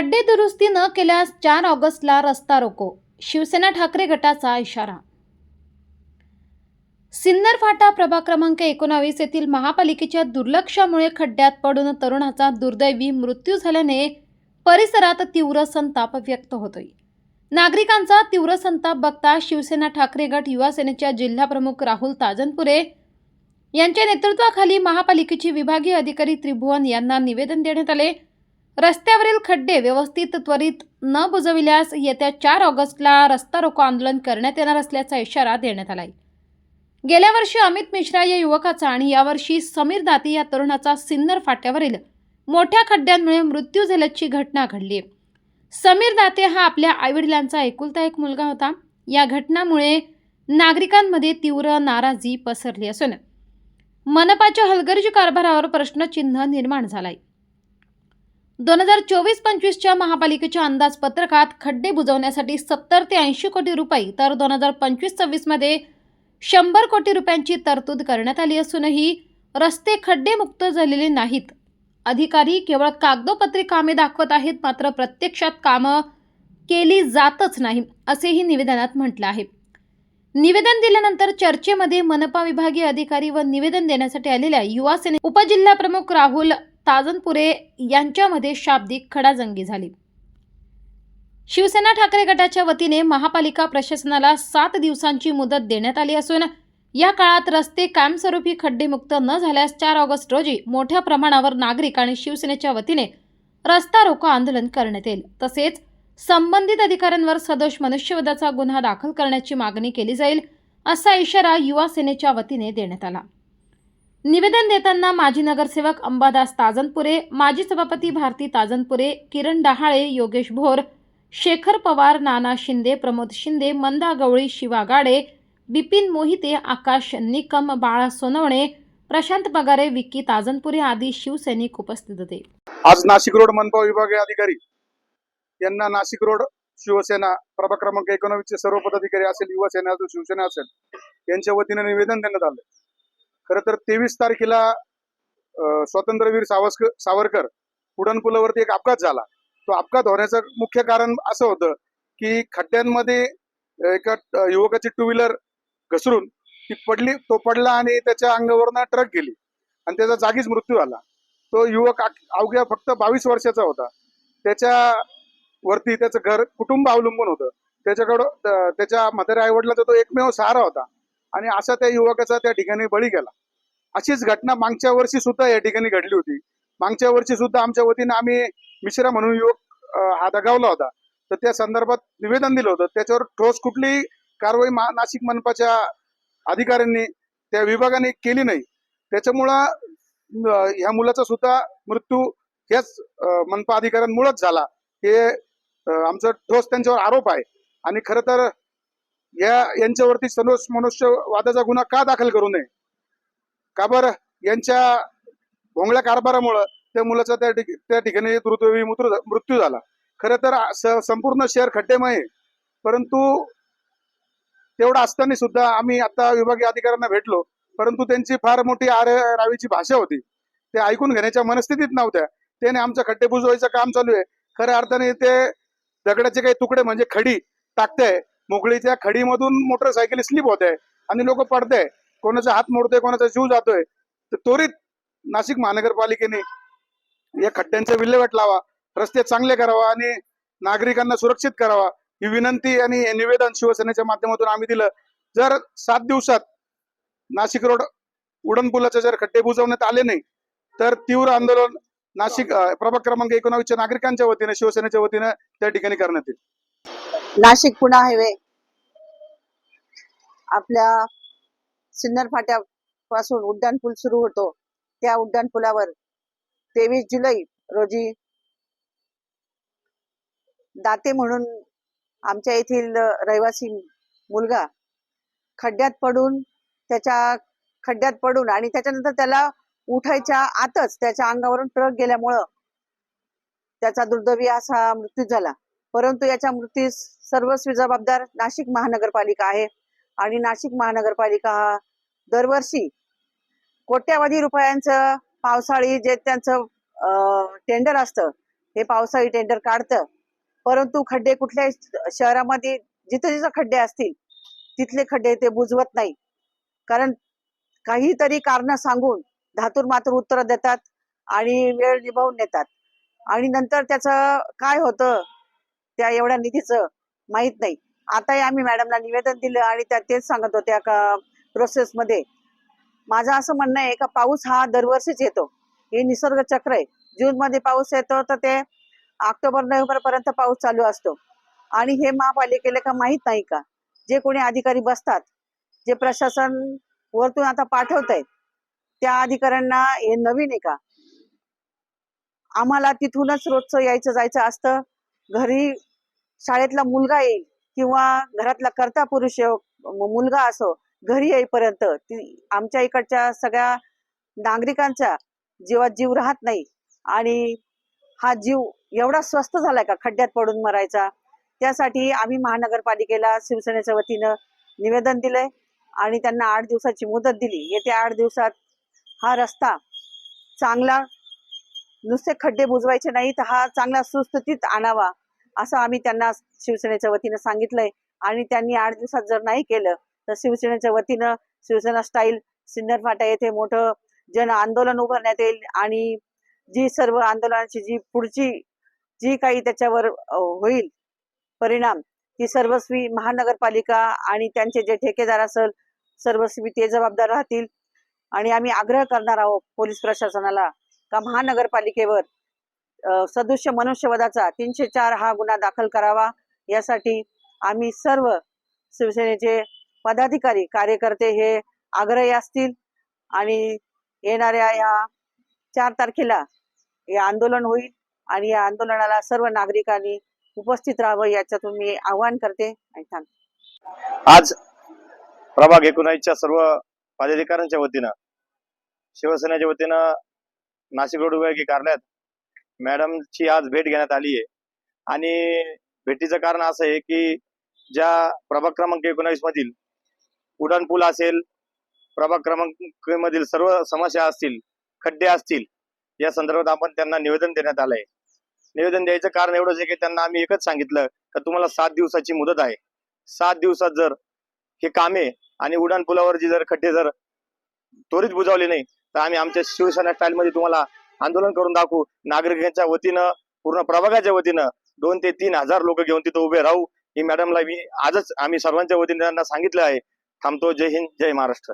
खड्डे दुरुस्ती न केल्यास चार ऑगस्टला रस्ता रोको. शिवसेना ठाकरे गटाचा इशारा. सिन्नर फाटा प्रभाग क्रमांक एकोणावीस येथील महापालिकेच्या दुर्लक्षामुळे खड्ड्यात पडून तरुणाचा दुर्दैवी मृत्यू झाल्याने परिसरात तीव्र संताप व्यक्त होतोय. नागरिकांचा तीव्र संताप बघता शिवसेना ठाकरे गट युवा सेनेच्या जिल्हाप्रमुख राहुल ताजनपुरे यांच्या नेतृत्वाखाली महापालिकेचे विभागीय अधिकारी त्रिभुवन यांना निवेदन देण्यात आले. रस्त्यावरील खड्डे व्यवस्थित त्वरित न बुजविल्यास येत्या चार ऑगस्टला रस्ता रोको आंदोलन करण्यात येणार असल्याचा इशारा देण्यात आलाय. गेल्या वर्षी अमित मिश्रा या युवकाचा आणि यावर्षी समीर दाती या तरुणाचा सिन्नर फाट्यावरील मोठ्या खड्ड्यांमुळे मृत्यू झाल्याची घटना घडली. समीर दाते हा आपल्या आईवडिलांचा एकुलता एक मुलगा होता. या घटनामुळे नागरिकांमध्ये तीव्र नाराजी पसरली असून मनपाच्या हलगर्जी कारभारावर प्रश्नचिन्ह निर्माण झालाय. दोन हजार चोवीस पंचवीसच्या महापालिकेच्या अंदाजपत्रकात खड्डे बुजवण्यासाठी सत्तर ते ऐंशी कोटी रुपये तर दोन हजार पंचवीस सव्वीसमध्ये शंभर कोटी रुपयांची तरतूद करण्यात आली असूनही रस्ते खड्डेमुक्त झालेले नाहीत. अधिकारी केवळ कागदोपत्री कामे दाखवत आहेत मात्र प्रत्यक्षात कामं केली जातच नाही असेही निवेदनात म्हटलं आहे. निवेदन दिल्यानंतर चर्चेमध्ये मनपा विभागीय अधिकारी व निवेदन देण्यासाठी आलेल्या युवासेने उपजिल्हाप्रमुख राहुल ताजनपुरे यांच्यामध्ये शाब्दिक खडाजंगी झाली. शिवसेना ठाकरे गटाच्या वतीने महापालिका प्रशासनाला सात दिवसांची मुदत देण्यात आली असून या काळात रस्ते कायमस्वरूपी खड्डेमुक्त न झाल्यास चार ऑगस्ट रोजी मोठ्या प्रमाणावर नागरिक आणि शिवसेनेच्या वतीने रस्ता रोको आंदोलन करण्यात येईल. तसेच संबंधित अधिकाऱ्यांवर सदोष मनुष्यवधाचा गुन्हा दाखल करण्याची मागणी केली जाईल असा इशारा युवा सेनेच्या वतीने देण्यात आला. निवेदन देताना माजी नगरसेवक अंबादास ताजनपुरे माजी सभापती भारती ताजनपुरे किरण डहाळे योगेश भोर शेखर पवार नाना शिंदे प्रमोद शिंदे मंदा गवळी शिवा गाडे बिपिन मोहिते आकाश निकम बाळा सोनवणे प्रशांत पगारे विक्की ताजनपुरे आदी शिवसैनिक उपस्थित होते. आज नाशिक रोड मनपा विभागीय अधिकारी यांना नाशिक रोड शिवसेना प्रभाग क्रमांक एकोणवीसचे सर्व पदाधिकारी असेल युवा सेना असेल शिवसेना असेल यांच्या वतीने निवेदन देण्यात आलं खरं तर तेवीस तारखेला स्वातंत्र्यवीर सावस्कर सावरकर उड्डाणपुलावरती एक अपघात झाला. तो अपघात होण्याचं मुख्य कारण असं होतं की खड्ड्यांमध्ये एका युवकाची टू व्हीलर घसरून ती पडली तो पडला आणि त्याच्या अंगावरनं ट्रक गेली आणि त्याचा जागीच मृत्यू झाला. तो युवक अवघ्या फक्त बावीस वर्षाचा होता. त्याच्या वरती त्याचं घर कुटुंब अवलंबून होतं. त्याच्याकडं त्याच्या म्हाताऱ्या आईवडिलाचा तो एकमेव सहारा होता. आणि असा त्या युवकाचा त्या ठिकाणी बळी गेला. अशीच घटना मागच्या वर्षी सुद्धा या ठिकाणी घडली होती. मागच्या वर्षी सुद्धा आमच्या वतीने आम्ही मिश्रा म्हणून युवक हा दगावला होता. तर त्या संदर्भात निवेदन दिलं होतं. त्याच्यावर ठोस कुठलीही कारवाई मा- नाशिक मनपाच्या अधिकाऱ्यांनी त्या विभागाने केली नाही. त्याच्यामुळं ह्या मुलाचा सुद्धा मृत्यू ह्याच मनपा अधिकाऱ्यांमुळेच झाला. हे आमचं ठोस त्यांच्यावर आरोप आहे. आणि खरं तर या यांच्यावरती सनोष मनुष्य वादाचा गुन्हा का दाखल करू नये? का बरं? यांच्या भोंगळ्या कारभारामुळं त्या मुलाचा त्या त्या ठिकाणी दुर्दैवी मृत्यू मृत्यू झाला. खरं तर संपूर्ण शहर खड्डेमय परंतु तेवढं असताना सुद्धा आम्ही आता विभागीय अधिकाऱ्यांना भेटलो. परंतु त्यांची फार मोठी आर रावीची भाषा होती. ते ऐकून घेण्याच्या मनस्थितीत नव्हत्या. त्याने आमचं खड्डे बुजवायचं काम चालू आहे. खऱ्या अर्थाने ते दगडाचे काही तुकडे म्हणजे खडी टाकते मोकळीच्या खडीमधून मोटरसायकल स्लिप होते आणि लोक पडते कोणाचा हात मोडतोय कोणाचा जीव जातोय. तर त्वरित नाशिक महानगरपालिकेने या खड्ड्यांचा विल्हेवाट लावा रस्ते चांगले करावा आणि नागरिकांना सुरक्षित करावा. ही विनंती आणि निवेदन शिवसेनेच्या माध्यमातून आम्ही दिलं. जर सात दिवसात नाशिक रोड उडणपुलाचे जर खड्डे बुजवण्यात आले नाही तर तीव्र आंदोलन नाशिक प्रभाग क्रमांक एकोणावीसच्या नागरिकांच्या वतीने शिवसेनेच्या वतीने त्या ठिकाणी करण्यात येईल. नाशिक पुणे हायवे. आपल्या सिन्नर फाट्यापासून उड्डाणपूल सुरू होतो. त्या उड्डाणपुलावर तेवीस जुलै रोजी दाते म्हणून आमच्या येथील रहिवासी मुलगा खड्ड्यात पडून त्याच्या खड्ड्यात पडून आणि त्याच्यानंतर त्याला उठायच्या आतच त्याच्या अंगावरून ट्रक गेल्यामुळं त्याचा दुर्दैवी असा मृत्यू झाला. परंतु याच्या मृत्यूस सर्वस्वी जबाबदार नाशिक महानगरपालिका आहे. आणि नाशिक महानगरपालिका हा दरवर्षी कोट्यावधी रुपयांचं पावसाळी जे त्यांचं टेंडर असतं हे पावसाळी टेंडर काढतं. परंतु खड्डे कुठल्याही शहरामध्ये जिथे जिथे खड्डे असतील तिथले खड्डे ते बुजवत नाही. कारण काहीतरी कारण सांगून धातूर मातूर उत्तर देतात आणि वेळ निभावून नेतात. आणि नंतर त्याचं काय होतं त्या एवढ्या निधीचं माहीत नाही. आताही आम्ही मॅडमला निवेदन दिलं आणि त्या तेच सांगत होत्या का प्रोसेसमध्ये माझं असं म्हणणं आहे का पाऊस हा दरवर्षीच येतो. हे निसर्ग चक्र आहे. जून मध्ये पाऊस येतो तर ते ऑक्टोबर नोव्हेंबर पर्यंत पाऊस चालू असतो. आणि हे महापालिकेला का माहीत नाही का? जे कोणी अधिकारी बसतात जे प्रशासन वरतून आता पाठवत आहेत त्या अधिकाऱ्यांना हे नवीन आहे का? आम्हाला तिथूनच रोजचं यायचं जायचं असतं. घरी शाळेतला मुलगा येईल किंवा घरातला कर्ता पुरुष मुलगा असो घरी येईपर्यंत ती आमच्या इकडच्या सगळ्या नागरिकांचा जीवात जीव राहत नाही. आणि हा जीव एवढा स्वस्त झालाय का खड्ड्यात पडून मरायचा? त्यासाठी आम्ही महानगरपालिकेला शिवसेनेच्या वतीनं निवेदन दिलंय आणि त्यांना आठ दिवसाची मुदत दिली. येत्या आठ दिवसात हा रस्ता चांगला नुसते खड्डे बुजवायचे नाही तर हा चांगला सुस्थितीत आणावा. असं आम्ही त्यांना शिवसेनेच्या वतीनं सांगितलंय. आणि त्यांनी आठ दिवसात जर नाही केलं तर शिवसेनेच्या वतीनं शिवसेना स्टाईल सिन्नर फाटा येथे मोठं जन आंदोलन उभारण्यात येईल. आणि जी सर्व आंदोलनाची जी पुढची जी काही त्याच्यावर होईल परिणाम ती सर्वस्वी महानगरपालिका आणि त्यांचे जे ठेकेदार असेल सर्वस्वी ते जबाबदार राहतील. आणि आम्ही आग्रह करणार आहोत पोलीस प्रशासनाला का महानगरपालिकेवर सदृश्य मनुष्यवधाचा तीनशे चार हा गुन्हा दाखल करावा. यासाठी आम्ही सर्व शिवसेनेचे पदाधिकारी कार्यकर्ते हे आग्रही असतील आणि येणाऱ्या या चार तारखेला हे आंदोलन होईल आणि या आंदोलनाला सर्व नागरिकांनी उपस्थित राहावं याच्यातून मी आवाहन करते आणि थांबते. आज प्रभाग एकोणावीसच्या सर्व पदाधिकाऱ्यांच्या वतीनं शिवसेनेच्या वतीनं नाशिक रोड विभागीय कार्यालयात मॅडमची आज भेट घेण्यात आली आहे. आणि भेटीचं कारण असं आहे की ज्या प्रभाग क्रमांक एकोणावीस मधील उड्डाण पूल असेल प्रभाग क्रमांक मधील सर्व समस्या असतील खड्डे असतील या संदर्भात आपण त्यांना निवेदन देण्यात आलंय. निवेदन द्यायचं कारण एवढंच आहे की त्यांना आम्ही एकच सांगितलं का तुम्हाला सात दिवसाची मुदत आहे. सात दिवसात जर हे कामे आणि उड्डाण पुलावर जर खड्डे जर त्वरित बुजावले नाही तर आम्ही आमच्या शिवसेना स्टाईल मध्ये तुम्हाला आंदोलन करून दाखवू. नागरिकांच्या वतीनं पूर्ण प्रभागाच्या वतीनं दोन ते तीन हजार लोक घेऊन तिथं उभे राहू. ही मॅडमला मी आजच आम्ही सर्वांच्या वतीने त्यांना सांगितलं आहे. थांबतो. जय हिंद जय महाराष्ट्र.